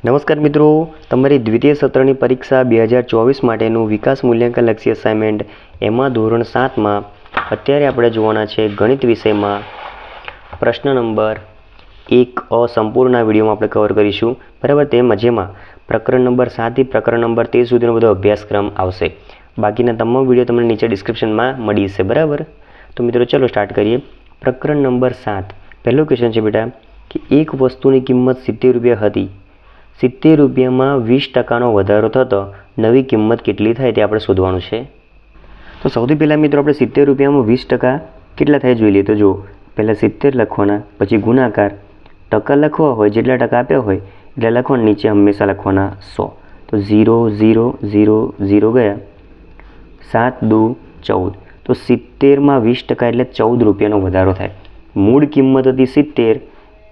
નમસ્કાર મિત્રો, તમારી દ્વિતીય સત્રની પરીક્ષા બે હજાર ચોવીસ માટેનું વિકાસ મૂલ્યાંકન લક્ષી અસાઇનમેન્ટ એમાં ધોરણ સાતમાં અત્યારે આપણે જોવાના છે ગણિત વિષયમાં પ્રશ્ન નંબર એક અ સંપૂર્ણ વિડીયોમાં આપણે કવર કરીશું. બરાબર, તેમ જેમાં પ્રકરણ નંબર સાતથી પ્રકરણ નંબર તેર સુધીનો બધો અભ્યાસક્રમ આવશે. બાકીના તમામ વીડિયો તમને નીચે ડિસ્ક્રિપ્શનમાં મળી જશે. બરાબર? તો મિત્રો, ચલો સ્ટાર્ટ કરીએ. પ્રકરણ નંબર સાત. પહેલો ક્વેશ્ચન છે બેટા, કે એક વસ્તુની કિંમત સિત્તેર રૂપિયા હતી. સિત્તેર રૂપિયામાં વીસ ટકાનો વધારો થતો નવી કિંમત કેટલી થાય તે આપણે શોધવાનું છે. તો સૌથી પહેલાં મિત્રો આપણે સિત્તેર રૂપિયામાં વીસ ટકા કેટલા થાય જોઈ લઈએ તો જુઓ પહેલાં સિત્તેર લખવાના, પછી ગુણાકાર. ટકા લખવા હોય, જેટલા ટકા આપ્યા હોય, એટલા લખવાના, નીચે હંમેશા લખવાના સો. તો ઝીરો ઝીરો ઝીરો ઝીરો ગયા. સાત, દુ, ચૌદ. તો સિત્તેરમાં વીસ ટકા એટલે ચૌદ રૂપિયાનો વધારો થાય. મૂળ કિંમત હતી સિત્તેર.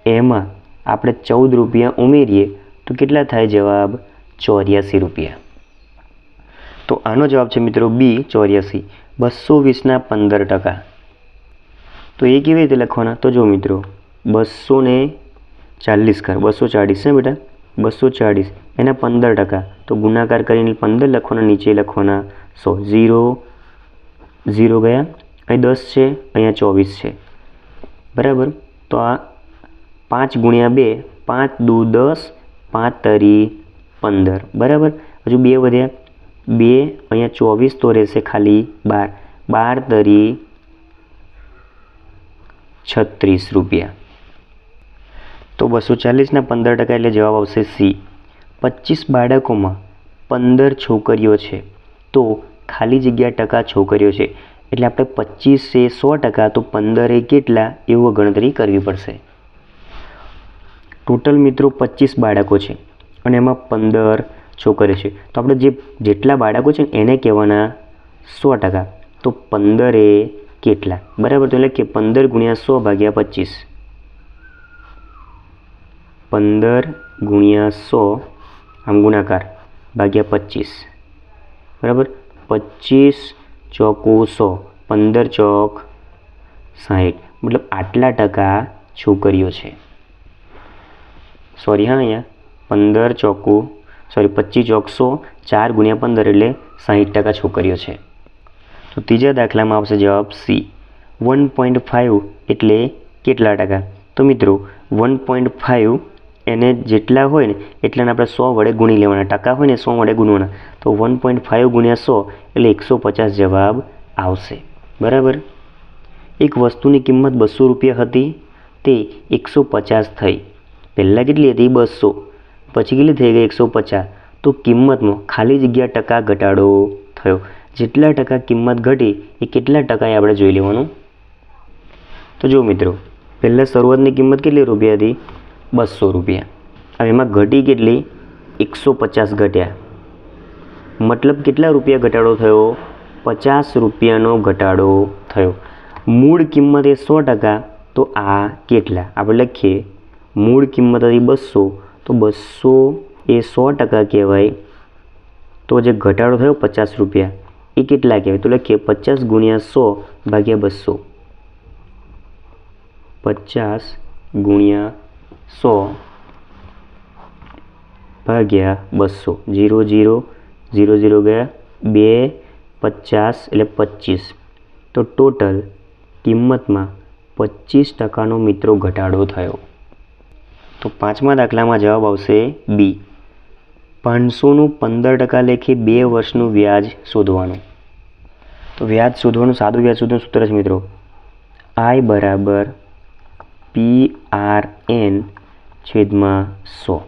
એમાં આપણે ચૌદ રૂપિયા ઉમેરીએ તો કેટલા થાય જવાબ? ચોર્યાસી રૂપિયા. તો આનો જવાબ છે મિત્રો બી, ચોર્યાસી. બસો વીસના પંદર ટકા. તો એ કેવી રીતે લખવાના? તો જો મિત્રો બસો ને ચાલીસ કર. બસો ચાળીસ છે બેટા? બસો ચાળીસ. એના પંદર ટકા. તો ગુણાકાર કરીને પંદર લખવાના, નીચે લખવાના સો. ઝીરો ઝીરો ગયા. અહીં દસ છે, અહીંયા ચોવીસ છે. બરાબર? તો આ પાંચ ગુણ્યા બે, પાંચ દુ દસ પાંચ તરી પંદર, બરાબર? હજુ બે વધ્યા બે અહીંયા ચોવીસ તો રહેશે ખાલી બાર. બાર તરી છત્રીસ રૂપિયા. તો બસો ચાલીસના પંદર ટકા એટલે જવાબ આવશે સી. પચીસ બાળકોમાં પંદર છોકરીઓ છે. તો ખાલી જગ્યા ટકા છોકરીઓ છે. એટલે આપણે પચીસે સો ટકા, તો પંદરે કેટલા? એવું ગણતરી કરવી પડશે. ટોટલ મિત્રો પચીસ બાળકો છે અને એમાં પંદર છોકરીઓ છે. તો આપણે જે જેટલા બાળકો છે એને કહેવાના સો ટકા. તો પંદરે કેટલા? બરાબર? તો એટલે કે પંદર ગુણ્યા સો ભાગ્યા પચીસ. પંદર ગુણ્યા સો આમ ગુણાકાર ભાગ્યા પચીસ. બરાબર? પચીસ ચોકુ સો. પંદર ચોક સાહીઠ. મતલબ આટલા ટકા છોકરીઓ છે. સોરી, હા, અહીંયા. પંદર ચોકુ, સોરી પચીસ ચોકસો ચાર ગુણ્યા પંદર એટલે સાહીઠ ટકા છોકરીઓ છે. તો ત્રીજા દાખલામાં આવશે જવાબ સી. વન પોઈન્ટ ફાઇવ એટલે કેટલા ટકા? તો મિત્રો, વન પોઈન્ટ ફાઇવ એને જેટલા હોય ને, એટલાને આપણે સો વડે ગુણી લેવાના. ટકા હોય ને, સો વડે ગુણવાના. તો વન પોઈન્ટ ફાઇવ ગુણ્યા સો એટલે એકસો પચાસ જવાબ આવશે. બરાબર? એક વસ્તુની કિંમત બસો રૂપિયા હતી, તે એકસો પચાસ થઈ. પહેલાં કેટલી હતી? બસો. પછી કેટલી થઈ ગઈ? એકસો પચાસ. તો કિંમતમાં ખાલી જગ્યા ટકા ઘટાડો થયો. જેટલા ટકા કિંમત ઘટી, એ કેટલા ટકાએ આપણે જોઈ લેવાનું. તો જો મિત્રો, પહેલાં શરૂઆતની કિંમત કેટલી રૂપિયા હતી? બસો રૂપિયા. હવે એમાં ઘટી કેટલી? એકસો પચાસ ઘટ્યા. મતલબ કેટલા રૂપિયા ઘટાડો થયો? પચાસ રૂપિયાનો ઘટાડો થયો. મૂળ કિંમત એ સો ટકા. તો આ કેટલા? આપણે લખીએ. મૂળ કિંમત હતી બસો. તો બસો એ સો ટકા કહેવાય. તો જે ઘટાડો થયો પચાસ રૂપિયા. એ કેટલા કહેવાય? તો લખીએ પચાસ ગુણ્યા સો ભાગ્યા બસો. પચાસ ગુણ્યા સો ભાગ્યા બસો. જીરો જીરો ઝીરો ઝીરો ગયા બે, પચાસ એટલે પચીસ. તો ટોટલ કિંમતમાં પચીસ ટકાનો મિત્રો ઘટાડો થયો. તો પાંચમા દાખલામાં જવાબ આવશે બી. પાંચસોનું પંદર ટકા લેખે બે વર્ષનું વ્યાજ શોધવાનું. તો વ્યાજ શોધવાનું, સાદું વ્યાજ શોધવાનું સૂત્ર છે મિત્રો. આઈ બરાબર પી આર એન છેદમાં સો.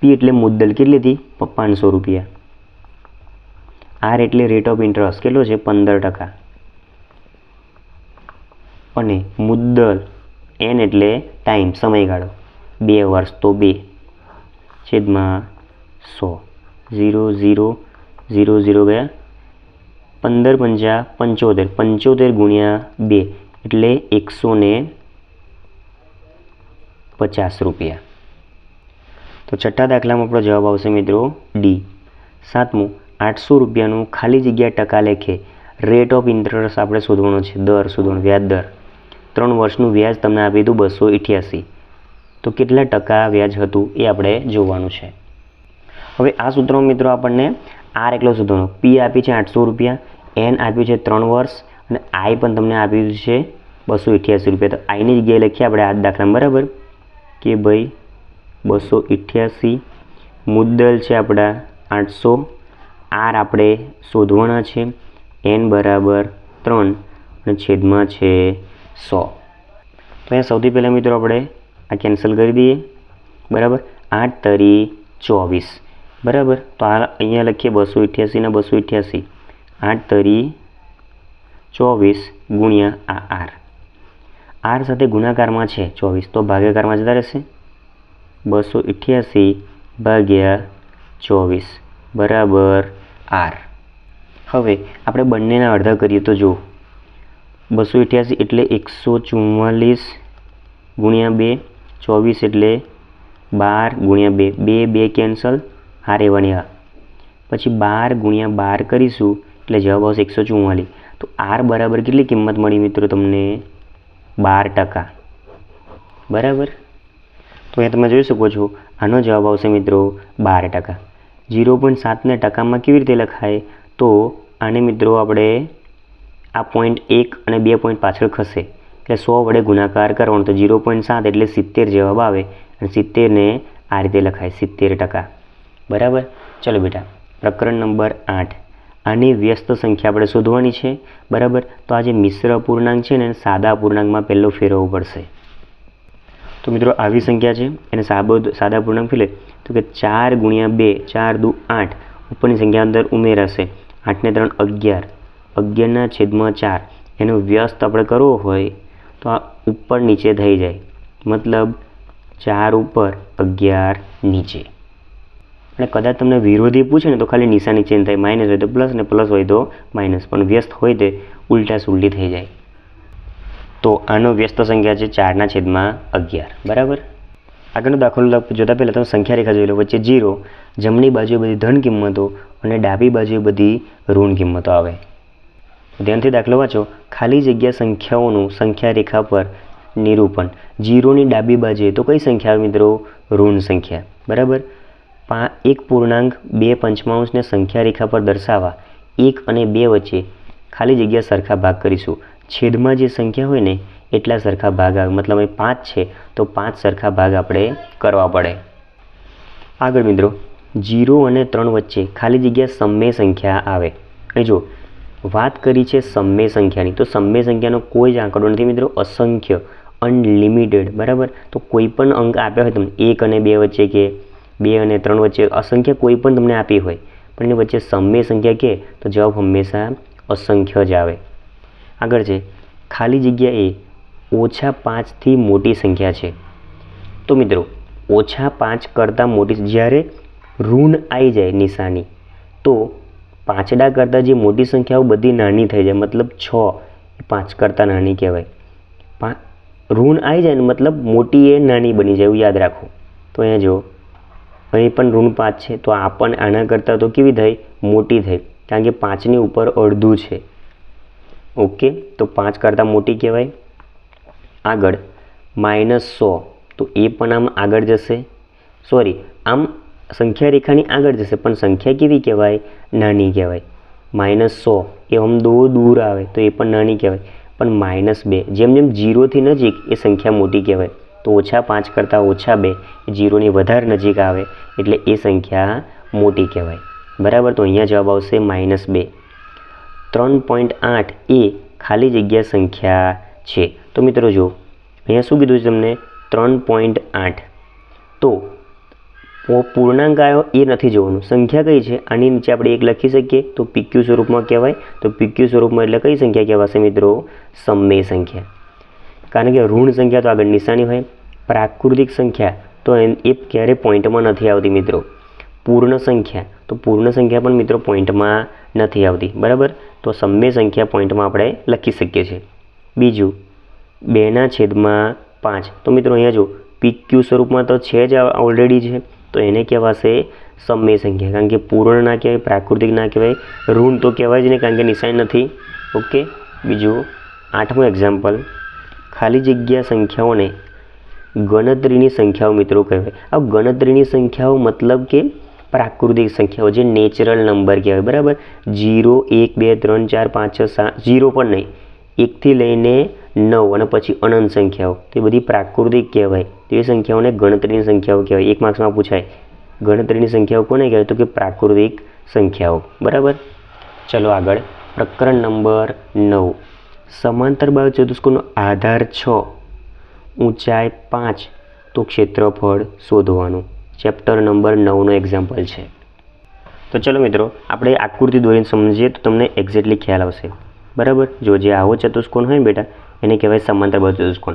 પી એટલે મુદ્દલ કેટલી હતી? પાંચસો રૂપિયા. આર એટલે રેટ ઓફ ઇન્ટરેસ્ટ કેટલો છે? પંદર ટકા. અને મુદ્દલ એન એટલે ટાઈમ સમયગાળો. બે વર્ષ તો બે. છેદમાં સો. ઝીરો ઝીરો ઝીરો ઝીરો ગયા. પંદર પંચા પંચોતેર. પંચોતેર ગુણ્યા બે એટલે એકસો ને પચાસ રૂપિયા. તો છઠ્ઠા દાખલામાં આપણો જવાબ આવશે મિત્રો ડી સાતમું, આઠસો રૂપિયાનું ખાલી જગ્યા ટકા લેખે રેટ ઓફ ઇન્ટરેસ્ટ આપણે શોધવાનો છે. દર શોધવાનો, વ્યાજ દર. ત્રણ વર્ષનું વ્યાજ તમને આપી દીધું બસો અઠ્યાસી તો કેટલા ટકા વ્યાજ હતું એ આપણે જોવાનું છે. હવે આ સૂત્રમાં મિત્રો આપણને આર એકલો શોધવાનો પી આપી છે આઠસો રૂપિયા, એન આપ્યું છે ત્રણ વર્ષ અને આઈ પણ તમને આપ્યું છે બસો અઠ્યાસી રૂપિયા. તો આઈની જગ્યાએ લખીએ આપણે આ દાખલામાં, બરાબર? કે ભાઈ, બસો અઠ્યાસી મુદ્દલ છે આપણા આઠસો. આર આપણે શોધવાના છે, એન બરાબર ત્રણ અને છેદમાં છે સો. તો અહીંયા સૌથી પહેલાં મિત્રો આપણે આ કેન્સલ કરી દઈએ. બરાબર? આઠ તરી ચોવીસ. બરાબર? તો આ અહીંયા લખીએ બસો અઠ્યાસીના બસો અઠ્યાસી. આઠ તરી ચોવીસ ગુણ્યા આ આર. આર સાથે ગુણાકારમાં છે ચોવીસ. તો ભાગાકારમાં જતા રહેશે. બસો અઠ્યાસી ભાગ્યા ચોવીસ. બરાબર આર. હવે આપણે બંનેના અડધા કરીએ તો જો બસો અઠ્યાસી એટલે એકસો ચુમ્માલીસ ગુણ્યા બે. ચોવીસ એટલે બાર ગુણ્યા બે. બે બે કેન્સલ આ રહેવાની આ. પછી બાર ગુણ્યા બાર કરીશું એટલે જવાબ આવશે એકસો ચુમ્માલીસ તો આર બરાબર કેટલી કિંમત મળી મિત્રો તમને? બાર ટકા. બરાબર? તો અહીંયા તમે જોઈ શકો છો, આનો જવાબ આવશે મિત્રો બાર ટકા. ઝીરો પોઈન્ટ સાતને ટકામાં કેવી રીતે લખાય? તો આને મિત્રો આપણે આ પોઈન્ટ એક અને બે પોઈન્ટ પાછળ ખસે. એટલે સો વડે ગુણાકાર કરવાનો તો ઝીરો પોઈન્ટ સાત એટલે સિત્તેર જવાબ આવે અને સિત્તેરને આ રીતે લખાય, સિત્તેર ટકા. બરાબર? ચલો બેટા, પ્રકરણ નંબર આઠ. આની વ્યસ્ત સંખ્યા આપણે શોધવાની છે, બરાબર? તો આ જે મિશ્ર પૂર્ણાંક છે ને સાદા પૂર્ણાંકમાં પહેલો ફેરવવો પડશે. તો મિત્રો, આવી સંખ્યા છે, એને સાબો, સાદા પૂર્ણાંક ફેલે તો કે ચાર ગુણ્યા બે, ચાર દુ આઠ, ઉપરની સંખ્યા અંદર ઉમેરાશે. આઠને ત્રણ અગિયાર. અગિયારના છેદમાં ચાર. એનો વ્યસ્ત આપણે કરવો હોય તો આ ઉપર નીચે થઈ જાય. મતલબ ચાર ઉપર અગિયાર નીચે. અને કદાચ તમને વિરોધી પૂછે ને તો ખાલી નિશાની ચેન્જ થાય. માઇનસ હોય તો પ્લસ ને પ્લસ હોય તો માઇનસ. પણ વ્યસ્ત હોય તે ઉલટા સુલટી થઈ જાય. તો આનો વ્યસ્ત સંખ્યા છે ચારના છેદમાં અગિયાર. બરાબર? આગળનો દાખલો જોતાં પહેલાં તમે સંખ્યા રેખા જોઈ લો. વચ્ચે જીરો જમણી બાજુએ બધી ધન કિંમતો અને ડાબી બાજુએ બધી ઋણ કિંમતો આવે. ધ્યાનથી દાખલો વાંચો. ખાલી જગ્યા સંખ્યાઓનું સંખ્યા રેખા પર નિરૂપણ. જીરોની ડાબી બાજુએ તો કઈ સંખ્યા મિત્રો? ઋણ સંખ્યા. બરાબર? પા, એક પૂર્ણાંક બે પંચમાંશને સંખ્યા રેખા પર દર્શાવવા. એક અને બે વચ્ચે ખાલી જગ્યા સરખા ભાગ કરીશું. છેદમાં જે સંખ્યા હોય ને, એટલા સરખા ભાગ આવે. મતલબ અહીં પાંચ છે, તો પાંચ સરખા ભાગ આપણે કરવા પડે. આગળ મિત્રો, જીરો અને ત્રણ વચ્ચે ખાલી જગ્યા સમય સંખ્યા આવે. અહીં જો વાત કરી છે સમય સંખ્યાની. તો સમય સંખ્યાનો કોઈ જ આંકડો નથી મિત્રો, અસંખ્ય અનલિમિટેડ બરાબર? તો કોઈ પણ અંક આપ્યા હોય તમને, એક અને બે વચ્ચે કે બે અને ત્રણ વચ્ચે, અસંખ્ય કોઈ પણ તમને આપી હોય. પણ એની વચ્ચે સમય સંખ્યા કે? તો જવાબ હંમેશા અસંખ્ય જ આવે. આગળ છે, ખાલી જગ્યા એ ઓછા પાંચથી મોટી સંખ્યા છે. તો મિત્રો, ઓછા પાંચ કરતાં મોટી, જ્યારે ઋણ આવી જાય નિશાની, તો પાંચડા કરતાં જે મોટી સંખ્યાઓ બધી નાની થઈ જાય, મતલબ છ, એ પાંચ કરતાં નાની કહેવાય. પા, ઋણ આવી જાય ને મતલબ મોટી એ નાની બની જાય, એવું યાદ રાખો. તો અહીંયા જુઓ, અહીં પણ ઋણ પાંચ છે, તો આ પણ આના કરતાં તો કેવી થઈ? મોટી થઈ. કારણ કે પાંચની ઉપર અડધું છે. ઓકે, તો પાંચ કરતાં મોટી કહેવાય. આગળ, માઇનસ સો. તો એ પણ આમ આગળ જશે. સોરી, આમ સંખ્યા રેખાની આગળ જશે, પણ સંખ્યા કેવી કહેવાય? નાની કહેવાય. માઇનસ સો, એ આમ દો દૂર આવે, તો એ પણ નાની કહેવાય. પણ માઇનસ બે, જેમ જેમ જીરોથી નજીક, એ સંખ્યા મોટી કહેવાય. તો ઓછા પાંચ કરતાં ઓછા બે જીરોની વધારે નજીક આવે, એટલે એ સંખ્યા મોટી કહેવાય. બરાબર? તો અહીંયા જવાબ આવશે માઇનસ બે. ત્રણ પોઈન્ટ આઠ એ ખાલી જગ્યા સંખ્યા છે. તો મિત્રો જો અહીંયા શું કીધું છે તમને? ત્રણ પોઈન્ટ આઠ. તો પૂર્ણાંક આવ્યો એ નથી જોવાનું. સંખ્યા કઈ છે? આની નીચે આપણે એક લખી શકીએ. તો પીક્યુ સ્વરૂપમાં કહેવાય. તો પીક્યુ સ્વરૂપમાં એટલે કઈ સંખ્યા કહેવાશે મિત્રો? સમય સંખ્યા. કારણ કે ઋણ સંખ્યા તો આગળ નિશાની હોય. પ્રાકૃતિક સંખ્યા તો એ ક્યારે પોઈન્ટમાં નથી આવતી મિત્રો? પૂર્ણ સંખ્યા. તો પૂર્ણ સંખ્યા પણ મિત્રો પોઈન્ટમાં નથી આવતી. બરાબર? તો સમય સંખ્યા પોઈન્ટમાં આપણે લખી શકીએ છીએ. બીજું, બેના છેદમાં પાંચ. તો મિત્રો અહીંયા જો પીક્યુ સ્વરૂપમાં તો છે જ ઓલરેડી છે. તો એને કહેવાશે સમય સંખ્યા. કારણ કે પૂર્ણ ના કહેવાય, પ્રાકૃતિક ના કહેવાય, ઋણ તો કહેવાય જ નહીં, કારણ કે નિશાન નથી. ઓકે? બીજું, આઠમું એક્ઝામ્પલ ખાલી જગ્યા સંખ્યાઓને ગણતરીની સંખ્યાઓ મિત્રો કહેવાય. આ ગણતરીની સંખ્યાઓ મતલબ કે પ્રાકૃતિક સંખ્યાઓ, જે નેચરલ નંબર કહેવાય. બરાબર? જીરો, એક, બે, ત્રણ, ચાર, પાંચ, છ, સાત, જીરો પણ નહીં. એકથી લઈને નવ અને પછી અનંત સંખ્યાઓ. તે બધી પ્રાકૃતિક કહેવાય. તે સંખ્યાઓને ગણતરીની સંખ્યાઓ કહેવાય. એક માર્ક્સમાં પૂછાય, ગણતરીની સંખ્યાઓ કોને કહેવાય? તો કે પ્રાકૃતિક સંખ્યાઓ. બરાબર? ચલો આગળ. પ્રકરણ નંબર નવ. સમાંતર બાજુ ચતુષ્કોણનો આધાર છ. ઊંચાઈ પાંચ. તો ક્ષેત્રફળ શોધવાનું. ચેપ્ટર નંબર નવનો એક્ઝામ્પલ છે. તો ચલો મિત્રો, આપણે આકૃતિ દોરીને સમજીએ તો તમને એક્ઝેક્ટલી ખ્યાલ આવશે. બરાબર? જો જે આવો ચતુષ્કોણ હોય ને બેટા એને કહેવાય સમાંતર બાજુ ચતુષ્કોણ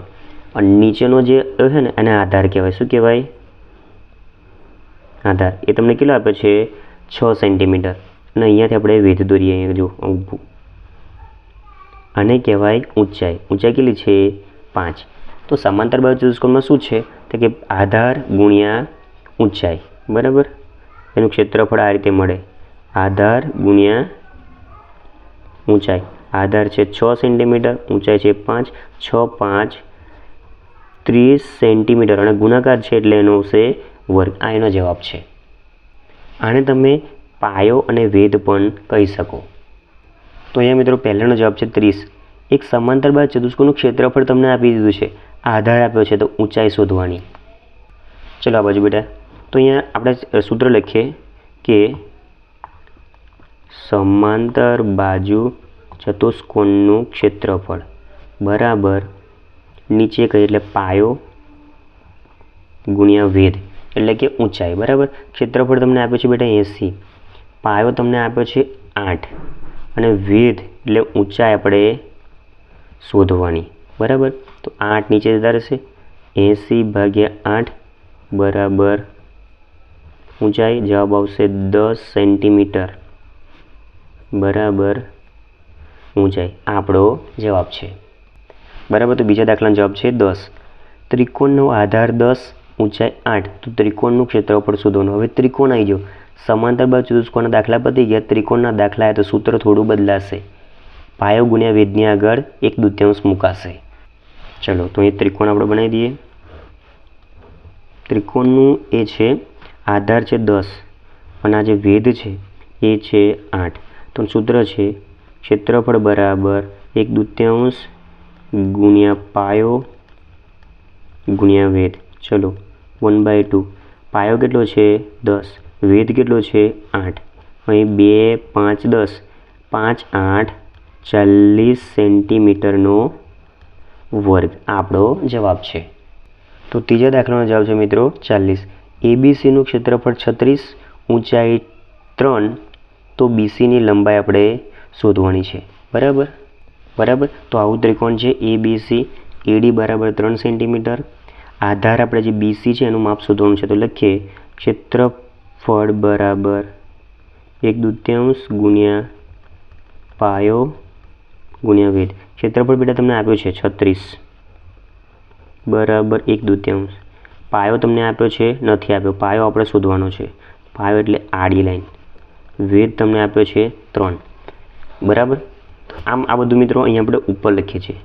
અને નીચેનો જે છે ને, એને આધાર કહેવાય. શું કહેવાય? આધાર. એ તમને કેટલો આપ્યો છે? છ સેન્ટીમીટર. અને અહીંયાથી આપણે વેધ દોરીએ, અહીંયા જો આને કહેવાય ઊંચાઈ. ઊંચાઈ કેટલી છે? પાંચ. તો સમાંતર બાજુ ચતુષ્કોણમાં શું છે? તો કે આધાર ગુણ્યા ઊંચાઈ. બરાબર? એનું ક્ષેત્રફળ આ રીતે મળે. આધાર ગુણ્યા ઊંચાઈ. આધાર છે છ સેન્ટીમીટર, ઊંચાઈ છે પાંચ, છ પાંચ, ત્રીસ સેન્ટીમીટર અને ગુણાકાર છે એટલે એનો છે વર્ગ. આ એનો જવાબ છે. આને તમે પાયો અને વેદ પણ કહી શકો. તો અહીંયા મિત્રો પહેલાંનો જવાબ છે ત્રીસ. એક સમાંતર બાદ ચતુષ્કોણનું ક્ષેત્રફળ તમને આપી દીધું છે. આધાર આપ્યો છે તો ઊંચાઈ શોધવાની. ચલો આ બાજુ બેટા. તો અહીંયા આપણે સૂત્ર લખીએ કે સમાંતર બાજુ ચતુષ્કોણનું ક્ષેત્રફળ. બરાબર. નીચે કહીએ એટલે પાયો ગુણ્યા વેધ એટલે કે ઊંચાઈ. બરાબર? ક્ષેત્રફળ તમને આપ્યું છે બેટા એંસી. પાયો તમને આપ્યો છે આઠ. અને વેધ એટલે ઊંચાઈ આપણે શોધવાની. બરાબર? તો આઠ નીચે જતા રહેશે. એંસી ભાગ્યા આઠ, બરાબર. ઊંચાઈ જવાબ આવશે દસ સેન્ટીમીટર. બરાબર. ઊંચાઈ આ આપણો જવાબ છે. બરાબર, તો બીજા દાખલાનો જવાબ છે દસ. ત્રિકોણનો આધાર દસ ઊંચાઈ આઠ. તો ત્રિકોણનું ક્ષેત્રફળ શોધવાનું. હવે ત્રિકોણ આવી ગયો. સમાંતર બાજુ ચતુષ્કોણના દાખલા પતી ગયા. ત્રિકોણના દાખલા તો સૂત્ર થોડું બદલાશે. પાયો ગુણ્યા વેદની આગળ એક દૂત્યાંશ મુકાશે. ચલો, તો એ ત્રિકોણ આપણે બનાવી દઈએ. ત્રિકોણનું એ છે આધાર છે દસ. અને આ જે વેદ છે, એ છે આઠ. તો સૂત્ર છે ક્ષેત્રફળ બરાબર એક દૂત્યાંશ ગુણ્યા પાયો ગુણ્યા વેદ ચલો વન બાય ટુ પાયો કેટલો છે? દસ. વેદ કેટલો છે? આઠ. અહીં બે, પાંચ, દસ. પાંચ, આઠ, ચાલીસ સેન્ટીમીટરનો વર્ગ. આપણો જવાબ છે. તો ત્રીજા દાખલાનો જવાબ છે મિત્રો, ચાલીસ. એબીસીનું ક્ષેત્રફળ છત્રીસ, ઊંચાઈ ત્રણ. તો બીસીની લંબાઈ આપણે શોધવાની છે. બરાબર? બરાબર? તો આવું ત્રિકોણ છે એ બીસી એડી બરાબર ત્રણ સેન્ટીમીટર. આધાર આપણે જે બીસી છે એનું માપ શોધવાનું છે. તો લખીએ. ક્ષેત્રફળ બરાબર એક દૂત્યાંશ ગુણ્યા પાયો ગુણ્યા વેદ ક્ષેત્રફળ બેટા તમને આપ્યો છે છત્રીસ. બરાબર એક દૂત્યાંશ. પાયો તમને આપ્યો છે, નથી આપ્યો. પાયો આપણે શોધવાનો છે. પાયો એટલે આડી લાઈન. વેદ તમને આપ્યો છે ત્રણ. બરાબર? આમ આ બધું મિત્રો અહીંયા આપણે ઉપર લખીએ છીએ.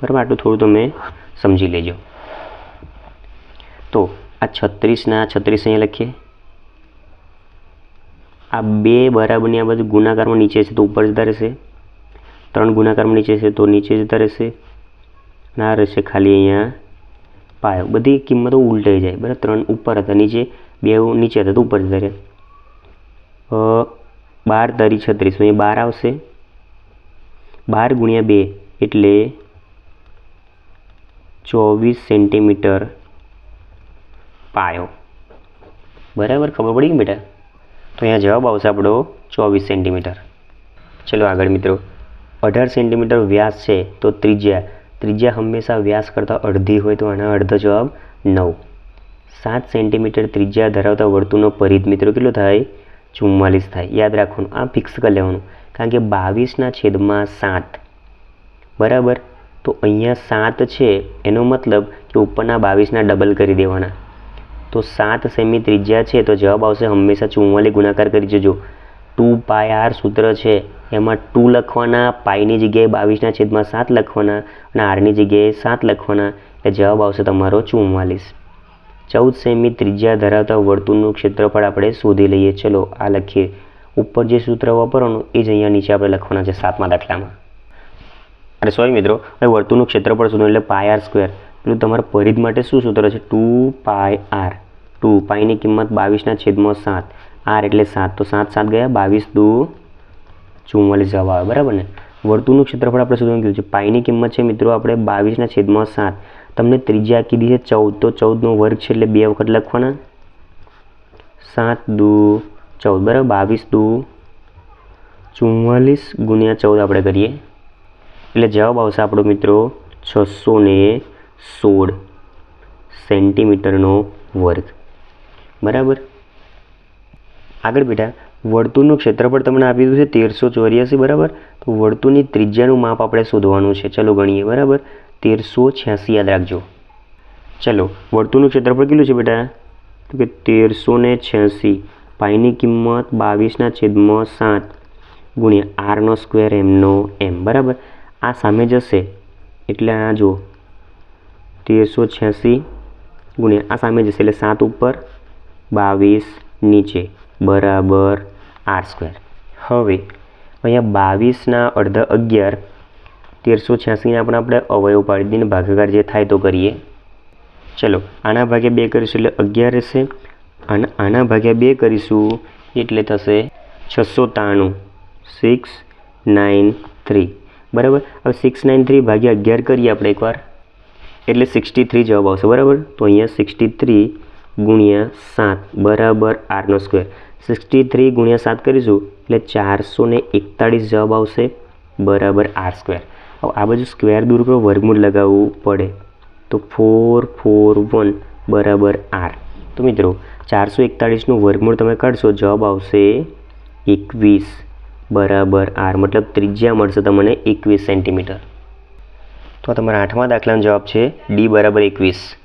બરાબર? આટલું થોડું તમે સમજી લેજો. તો આ છત્રીસના છત્રીસ અહીંયા લખીએ. આ બે બરાબરની આ બધું ગુણાકારમાં નીચે છે તો ઉપર જતા રહેશે. ત્રણ ગુણાકારમાં નીચે છે તો નીચે જતા રહેશે. ના રહેશે ખાલી અહીંયા પાયો. બધી કિંમતો ઉલટાઈ જાય. બરાબર? ત્રણ ઉપર હતા, નીચે બે નીચે હતા તો ઉપર જતા રહે બાર તરી છત્રીસ. અહીંયા બાર આવશે. બાર ગુણ્યા બે એટલે ચોવીસ સેન્ટીમીટર પાયો. બરાબર? ખબર પડી ગઈ બેટા? તો અહીંયા જવાબ આવશે આપણો ચોવીસ સેન્ટીમીટર. ચલો આગળ મિત્રો. અઢાર સેન્ટીમીટર વ્યાસ છે તો ત્રિજ્યા. ત્રિજ્યા હંમેશા વ્યાસ કરતાં અડધી હોય તો આના અડધો જવાબ નવ. સાત સેન્ટીમીટર ત્રિજ્યા ધરાવતા વર્તુળનો પરિધ મિત્રો કેટલો થાય? ચુમ્માલીસ થાય. યાદ રાખવાનું, આ ફિક્સ કરી લેવાનું. કારણ કે બાવીસના છેદમાં સાત. બરાબર? તો અહીંયા સાત છે, એનો મતલબ કે ઉપરના બાવીસના ડબલ કરી દેવાના. તો સાત સેમી ત્રિજ્યા છે, તો જવાબ આવશે હંમેશા ચુમ્માલી ગુણાકાર કરી જજો. ટુ પાય આર સૂત્ર છે, એમાં ટુ લખવાના પાયની જગ્યાએ બાવીસના છેદમાં સાત લખવાના અને આરની જગ્યાએ સાત લખવાના, એટલે જવાબ આવશે તમારો ચુમ્માલીસ ચૌદ સેમી ત્રિજ્યા ધરાવતા વર્તુળનું ક્ષેત્રફળ આપણે શોધી લઈએ. ચલો, આ લખીએ. ઉપર જે સૂત્ર વાપરવાનું, એ જ અહીંયા નીચે આપણે લખવાના છે સાતમા દાખલામાં. અરે સોરી મિત્રો અને વર્તુળનું ક્ષેત્રફળ શોધો એટલે પાય આર સ્ક્વેર પેલું તમારા પરિધ માટે શું સૂત્ર છે? ટુ પાય આર ટુ પાયની કિંમત બાવીસના છેદમાં સાત. આર એટલે સાત. તો સાત સાત ગયા, બાવીસ, દુ ચુમ્માલીસ જવાબ આવે, બરાબર ને? વર્તુળનું ક્ષેત્રફળ આપણે શોધવાનું કીધું છે. પાયની કિંમત છે મિત્રો આપણે બાવીસના છેદમાં સાત. તમને ત્રિજ્યા કીધી છે ચૌદ. તો ચૌદનો વર્ગ છે એટલે બે વખત લખવાના. સાત, દુ ચૌદ બરાબર બાવીસ દુ ચુમ્માલીસ ગુણ્યા ચૌદ આપણે કરીએ. એટલે જવાબ આવશે આપણો મિત્રો છસો ને સોળ સેન્ટીમીટરનો વર્ગ. બરાબર? આગળ બેટા વર્તુળનું ક્ષેત્રફળ તમને આપી દીધું છે તેરસો ચોર્યાસી, બરાબર? તો વર્તુળની ત્રિજ્યાનું માપ આપણે શોધવાનું છે. ચલો ગણીએ, બરાબર? તેરસો છ્યાસી યાદ રાખજો. ચલો, વર્તુળનું ક્ષેત્રફળ કેટલું છે બેટા? તો કે તેરસો ને છ્યાસી. પાઈની કિંમત બાવીસના છેદમાં સાત ગુણ્યા આરનો સ્ક્વેર એમનો એમ, બરાબર? આ સામે જશે. એટલે આ જુઓ. તેરસો છ્યાસી ગુણ્યા આ સામે જશે. એટલે સાત ઉપર બાવીસ નીચે. બરાબર, આર સ્ક્વેર. હવે અહીંયા બાવીસના અડધા અગિયાર, તેરસો છ્યાસીને આપણે આપણે અવયવ પાડી દઈને ભાગાકાર જે થાય તો કરીએ. ચલો, આના ભાગે બે કરીશું એટલે અગિયાર રહેશે. અને આના ભાગ્યા બે કરીશું, એટલે થશે છસો ત્રાણું સિક્સ નાઇન થ્રી બરાબર? હવે સિક્સ નાઇન થ્રી ભાગ્યા અગિયાર કરીએ આપણે એકવાર. એટલે સિક્સટી થ્રી જવાબ આવશે, બરાબર? તો અહીંયા સિક્સટી થ્રી ગુણ્યા સાત, બરાબર આરનો સ્ક્વેર સિક્સટી થ્રી ગુણ્યા સાત કરીશું, એટલે ચારસો ને એકતાળીસ જવાબ આવશે, બરાબર આર સ્ક્વેર હવે આ બાજુ સ્ક્વેર દૂર કરો, વર્ગમૂળ લગાવવું પડે. તો ફોર ફોર વન બરાબર આર. તો મિત્રો, ચારસો એકતાળીસનું વર્ગમૂળ તમે કાઢશો, જવાબ આવશે એકવીસ બરાબર આર, મતલબ ત્રિજ્યા મળશે તમને એકવીસ સેન્ટીમીટર. તો તમારા આઠમા દાખલાનો જવાબ છે ડી બરાબર એકવીસ.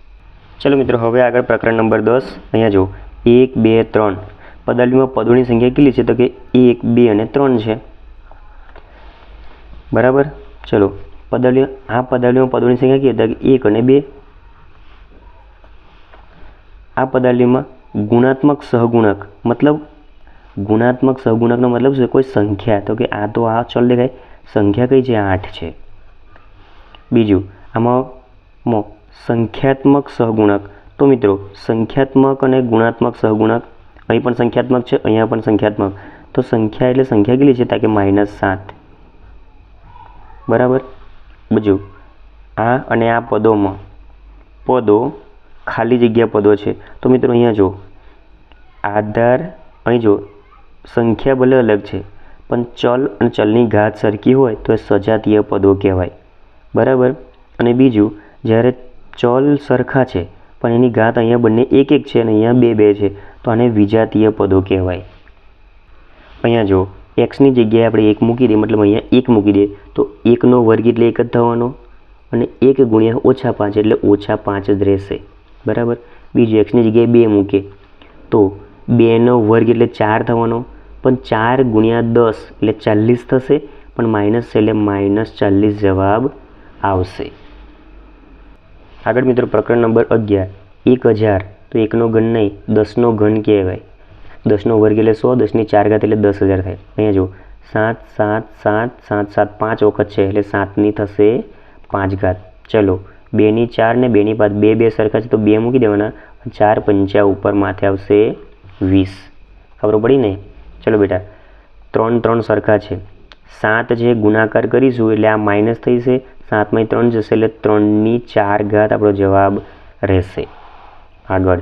ચલો મિત્રો, હવે આગળ પ્રકરણ નંબર દસ. અહીંયા જો એક, બે, ત્રણ. પદાવલીમાં પદોની સંખ્યા કેટલી છે? તો કે એક, બે અને ત્રણ છે. બરાબર? ચલો, પદાવલી આ પદાવલીમાં પદોની સંખ્યા કેટલી? હતા કે એક અને બે. આ પદાલીમાં ગુણાત્મક સહગુણક, મતલબ ગુણાત્મક સહગુણકનો મતલબ છે? કોઈ સંખ્યા. તો કે આ તો આ ચલ દેખાય. સંખ્યા કઈ છે? આઠ છે. બીજું, આમાં સંખ્યાત્મક સહગુણક. તો મિત્રો, સંખ્યાત્મક અને ગુણાત્મક સહગુણક, અહીં પણ સંખ્યાત્મક છે, અહીંયા પણ સંખ્યાત્મક. તો સંખ્યા એટલે સંખ્યા કેટલી છે? તાકે માઇનસ સાત. બરાબર? બીજું, આ અને આ પદોમાં, પદો ખાલી જગ્યા પદો છે. તો મિત્રો અહીંયા જો આધાર, અહીં જો સંખ્યા ભલે અલગ છે, પણ ચલ અને ચલની ઘાત સરખી હોય તો એ સજાતીય પદો કહેવાય. બરાબર? અને બીજું, જ્યારે ચલ સરખા છે, પણ એની ઘાત અહીંયા બંને એક એક છે અને અહીંયા બે બે છે, તો આને વિજાતીય પદો કહેવાય. અહીંયા જો એક્સની જગ્યાએ આપણે એક મૂકી દઈએ, મતલબ અહીંયા એક મૂકી દઈએ, તો એકનો વર્ગ એટલે એક જ થવાનો અને એક ગુણ્યા ઓછા પાંચ એટલે ઓછા પાંચ જ રહેશે. બરાબર? બીજું એક્સની જગ્યાએ બે મૂકીએ. તો બેનો વર્ગ એટલે ચાર થવાનો, પણ ચાર ગુણ્યા દસ એટલે ચાલીસ થશે, પણ માઇનસ છે એટલે માઇનસ ચાલીસ જવાબ આવશે. આગળ મિત્રો, પ્રકરણ નંબર અગિયાર. એક હજાર, તો એકનો ઘન નહીં, દસનો ઘન કહેવાય. દસનો વર્ગ એટલે સો, દસની ચાર ઘાત એટલે દસ હજાર થાય. અહીંયા જો સાત સાત સાત સાત સાત, પાંચ વખત છે, એટલે સાતની થશે પાંચ ઘાત. ચલો બેની ચાર ને બેની પાંચ. બે બે સરખા છે તો બે મૂકી દેવાના. ચાર પંચા ઉપર માથે આવશે વીસ. ખબર પડી ને? ચલો બેટા, ત્રણ ત્રણ સરખા છે. સાત જે ગુણાકાર કરીશું એટલે આ માઇનસ થઈ છે સાતમાં ત્રણ જશે એટલે ત્રણની ચાર ઘાત આપણો જવાબ રહેશે. આગળ.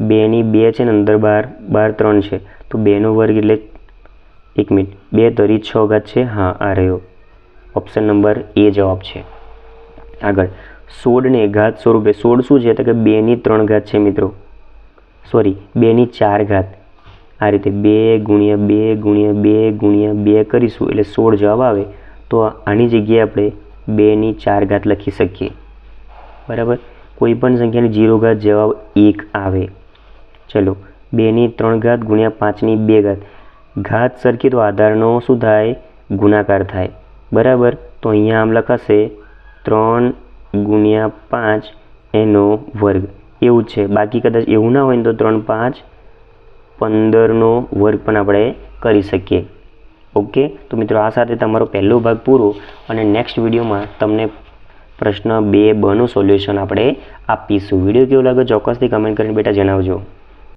બેની બે છે ને અંદર બાર બાર, ત્રણ છે. તો બેનો વર્ગ એટલે એક મિનિટ. બે તરી છ ઘાત છે. હા, આ રહ્યો. ઓપ્શન નંબર એ જવાબ છે. આગળ. સોળને ઘાત સ્વરૂપે સોળ શું છે? તો કે બેની ત્રણ ઘાત છે મિત્રો. સોરી બેની ચાર ઘાત. આ રીતે બે ગુણ્યા બે ગુણ્યા બે ગુણ્યા બે કરીશું એટલે સોળ જવાબ આવે. તો આની જગ્યાએ આપણે બેની ચાર ઘાત લખી શકીએ. બરાબર? કોઈ પણ સંખ્યાની જીરો ઘાત જવાબ એક આવે. ચલો, બેની ત્રણ ઘાત ગુણ્યા પાંચની બે ઘાત. ઘાત સરખી તો આધારનો શું થાય? ગુણાકાર થાય. બરાબર? તો અહીંયા આમ લખાશે ત્રણ ગુણ્યા પાંચ એનો વર્ગ. એવું છે. બાકી કદાચ એવું ના હોય ને તો ત્રણ પાંચ પંદરનો વર્ગ પણ આપણે કરી શકીએ. ઓકે? તો મિત્રો, આ સાથે તમારો પહેલો ભાગ પૂરો અને નેક્સ્ટ વિડીયોમાં તમને પ્રશ્ન બે બનું સોલ્યુશન આપણે આપીશું. વીડિયો કેવો લાગે ચોક્કસથી કમેન્ટ કરીને બેટા જણાવજો.